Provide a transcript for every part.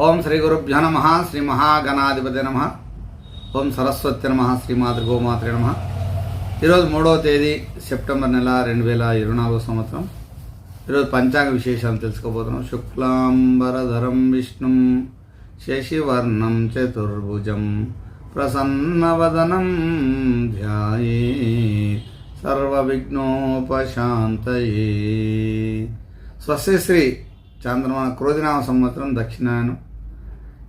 ఓం శ్రీ గురుభ్య నమ శ్రీ మహాగణాధిపతి నమ. ఓం సరస్వతి నమ శ్రీమాతృ గోమాత్రి నమ. ఈరోజు మూడవ తేదీ సెప్టెంబర్ నెల రెండు వేల ఇరవై నాలుగో సంవత్సరం. ఈరోజు పంచాంగ విశేషాలు తెలుసుకోబోతున్నాం. శుక్లాంబరధరం విష్ణుం శశివర్ణం చతుర్భుజం ప్రసన్నవదనం ధ్యాయే సర్వవిఘ్నోపశాంతయే. స్వస్యశ్రీ చంద్రమాన క్రోధినామ సంవత్సరం దక్షిణాయనం.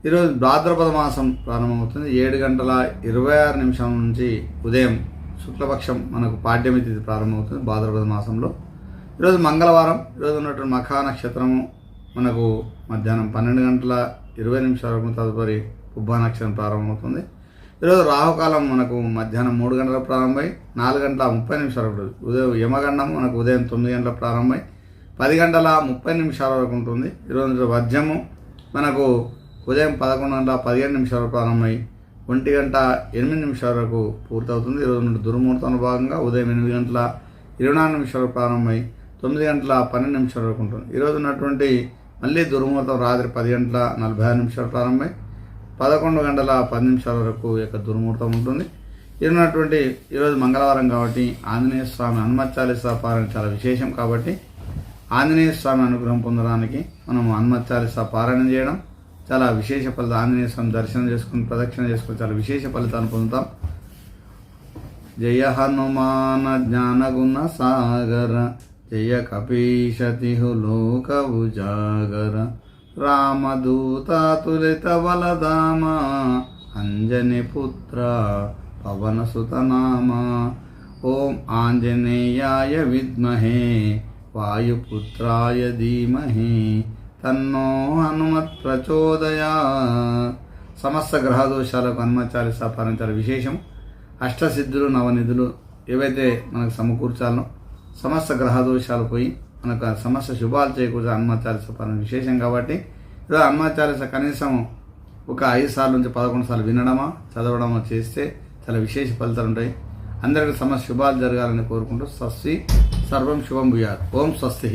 ఈరోజు భాద్రపద మాసం ప్రారంభమవుతుంది. ఏడు గంటల ఇరవై ఆరు నిమిషం నుంచి ఉదయం శుక్లపక్షం మనకు పాడ్యమి తిథి ప్రారంభమవుతుంది భాద్రపద మాసంలో. ఈరోజు మంగళవారం ఈరోజు ఉన్నటువంటి మఖా నక్షత్రము మనకు మధ్యాహ్నం పన్నెండు గంటల ఇరవై నిమిషాల వరకు తదుపరి ఉబ్బా నక్షత్రం ప్రారంభమవుతుంది. ఈరోజు రాహుకాలం మనకు మధ్యాహ్నం మూడు గంటలకు ప్రారంభమై నాలుగు గంటల ముప్పై నిమిషాల ఉదయం యమగండం మనకు ఉదయం తొమ్మిది గంటలకు ప్రారంభమై పది గంటల ముప్పై నిమిషాల వరకు ఉంటుంది. ఈరోజు మధ్యము మనకు ఉదయం పదకొండు గంటల పదిహేను నిమిషాల వరకు ప్రారంభమై ఒంటి గంట ఎనిమిది నిమిషాల వరకు పూర్తవుతుంది. ఈరోజు నుండి దుర్ముహూర్తంలో భాగంగా ఉదయం ఎనిమిది గంటల ఇరవై నాలుగు నిమిషాలకు ప్రారంభమై తొమ్మిది గంటల పన్నెండు నిమిషాల వరకు ఉంటుంది. ఈరోజు ఉన్నటువంటి మళ్ళీ దుర్ముహూర్తం రాత్రి పది గంటల నలభై ఆరు నిమిషాలు ప్రారంభమై పదకొండు గంటల పది నిమిషాల వరకు యొక్క దుర్ముహూర్తం ఉంటుంది. ఉన్నటువంటి ఈరోజు మంగళవారం కాబట్టి ఆంజనేయ స్వామి హనుమత్ చాలీసా పారాయణ చాలా విశేషం కాబట్టి ఆంజనేయ స్వామి అనుగ్రహం పొందడానికి మనం హనుమత్ చాలీసా పారాయణం చేయడం చాలా విశేష ఫలితం ఆంజనేయ స్వామి దర్శనం చేసుకుని ప్రదక్షిణ చేసుకుని చాలా విశేష ఫలితాన్ని పొందుతాం. జయ హనుమాన జ్ఞానగుణ సాగర జయ కపీశతిహు లోక ఉజాగర రామదూతాతులిత బలధామ అంజని పుత్ర పవన సుతనామ ఓం ఆంజనేయాయ విద్మహే వాయుపుత్రాయ ధీమహి తన్నో హనుమత్ ప్రచోదయా సమస్త గ్రహదోషాలకు హనుమచారి చాలీసా విశేషం అష్టసిద్ధులు నవనిధులు ఏవైతే మనకు సమకూర్చాలనో సమస్త గ్రహదోషాలు పోయి మనకు సమస్త శుభాలు చేకూర్చే హనుమత్ చాలీస విశేషం కాబట్టి ఈరోజు హనుమత్ కనీసం ఒక ఐదు సార్లు నుంచి పదకొండు సార్లు వినడమా చదవడమా చేస్తే చాలా విశేష ఫలితాలు ఉంటాయి. అందరికీ సమస్త శుభాలు జరగాలని కోరుకుంటూ స్వస్తి సర్వం శుభం భూయాత్ ఓం స్వస్తి